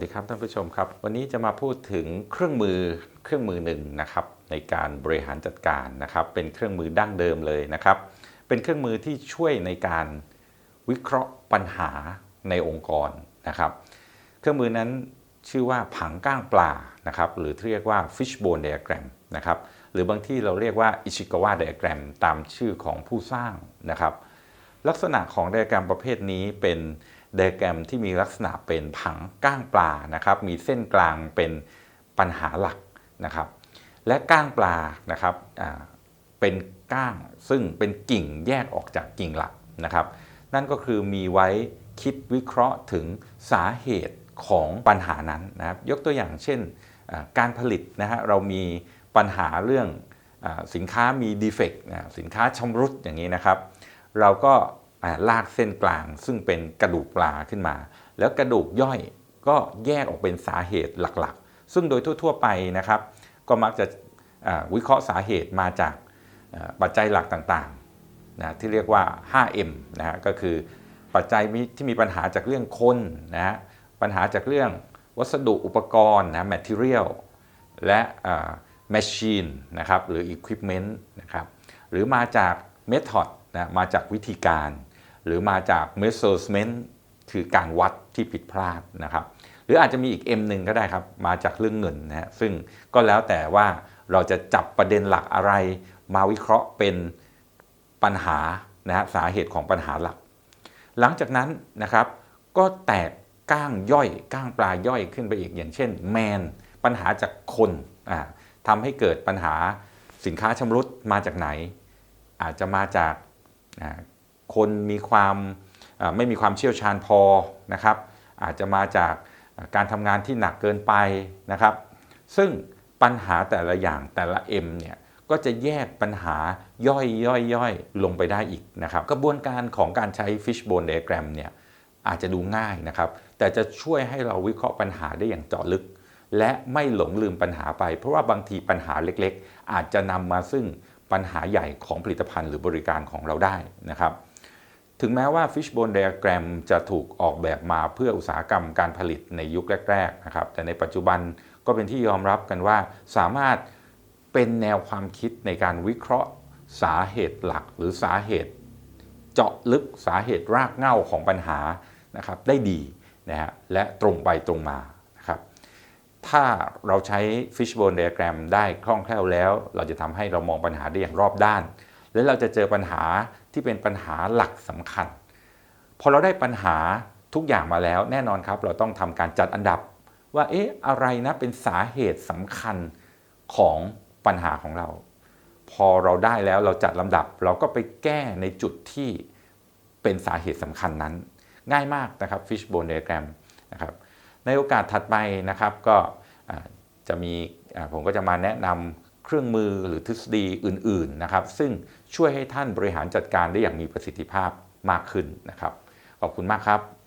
สดีครับท่านผู้ชมครับ วันนี้จะมาพูดถึงเครื่องมือเครื่องมือหนึ่งนะครับในการบริหารจัดการนะครับ เป็นเครื่องมือดั้งเดิมเลยนะครับ เป็นเครื่องมือที่ช่วยในการวิเคราะห์ปัญหาในองค์กรนะครับ เครื่องมือนั้นชื่อว่าผังก้างปลานะครับหรือที่เรียกว่า fishbone diagram นะครับหรือบางที่เราเรียกว่า Ichikawa diagram ตามชื่อของผู้สร้างนะครับ ลักษณะของไดอะแกรมประเภทนี้เป็น ไดอะแกรมที่มีลักษณะเป็นผังก้างปลานะครับ มีเส้นกลางเป็นปัญหาหลักนะครับ และก้างปลานะครับเป็นก้างซึ่งเป็นกิ่งแยกออกจากกิ่งหลักนะครับ นั่นก็คือมีไว้คิดวิเคราะห์ถึงสาเหตุของปัญหานั้นนะครับ ยกตัวอย่างเช่นการผลิตนะฮะเรามีปัญหาเรื่องอสินค้ามีดีเฟกต์สินค้าชำรุดอย่างนี้นะครับ เราก็ ลากเส้นกลางซึ่งเป็นกระดูกปลาขึ้นมา แล้วกระดูกย่อยก็แยกออกเป็นสาเหตุหลักๆ ซึ่งโดยทั่ว ๆ ไปนะครับ ก็มักจะวิเคราะห์สาเหตุมาจากปัจจัยหลักต่างๆนะที่เรียกว่า 5M นะฮะก็คือปัจจัยที่มีปัญหาจากเรื่องคนนะฮะปัญหาจากเรื่องวัสดุอุปกรณ์นะ material และ machine นะครับหรือ equipment นะครับหรือมาจาก method นะมาจากวิธีการ หรือมาจาก measurement คือการวัดที่ผิดพลาดนะครับ หรืออาจจะมีอีก M หนึ่งก็ได้ครับ มาจากเรื่องเงินนะฮะซึ่งก็แล้วแต่ว่าเราจะจับประเด็นหลักอะไร มาวิเคราะห์เป็นปัญหานะฮะสาเหตุของปัญหาหลัก หลังจากนั้นนะครับ ก็แตกก้างย่อยก้างปลาย่อยขึ้นไปอีกอย่างเช่นแมนปัญหาจากคนอ่าทำให้เกิดปัญหาสินค้าชำรุดมาจากไหน อาจจะมาจาก คนมีความไม่มีความเชี่ยวชาญพอนะครับ อาจจะมาจากการทำงานที่หนักเกินไปนะครับ ซึ่งปัญหาแต่ละอย่างแต่ละ M เนี่ยก็จะแยกปัญหาย่อยย่อยย่อยลงไปได้อีกนะครับ กระบวนการของการใช้ fishbone diagram เนี่ยอาจจะดูง่ายนะครับ แต่จะช่วยให้เราวิเคราะห์ปัญหาได้อย่างเจาะลึก และไม่หลงลืมปัญหาไป เพราะว่าบางทีปัญหาเล็กๆ อาจจะนำมาซึ่งปัญหาใหญ่ของผลิตภัณฑ์หรือบริการของเราได้นะครับ ถึงแม้ว่า fishbone diagram จะถูกออกแบบมาเพื่ออุตสาหกรรมการผลิตในยุคแรกๆนะครับ แต่ในปัจจุบันก็เป็นที่ยอมรับกันว่า สามารถเป็นแนวความคิดในการวิเคราะห์สาเหตุหลัก หรือสาเหตุ เจาะลึกสาเหตุรากเหง้าของปัญหานะครับได้ดีนะฮะและตรงไปตรงมานะครับถ้าเราใช้ fishbone diagram ได้คล่องแคล่วแล้ว เราจะทำให้เรามองปัญหาได้อย่างรอบด้าน และเราจะเจอปัญหาที่เป็นปัญหาหลักสำคัญ พอเราได้ปัญหาทุกอย่างมาแล้วแน่นอนครับ เราต้องทำการจัดอันดับ ว่าเอ๊ะอะไรนะเป็นสาเหตุสำคัญของปัญหาของเรา พอเราได้แล้วเราจัดลำดับ เราก็ไปแก้ในจุดที่เป็นสาเหตุสำคัญนั้น ง่ายมากนะครับ fishbone diagram นะครับในโอกาสถัดไปนะครับก็จะมีผมก็จะมาแนะนำ เครื่องมือหรือทฤษฎีอื่นๆนะครับ ซึ่งช่วยให้ท่านบริหารจัดการได้อย่างมีประสิทธิภาพมากขึ้นนะครับ ขอบคุณมากครับ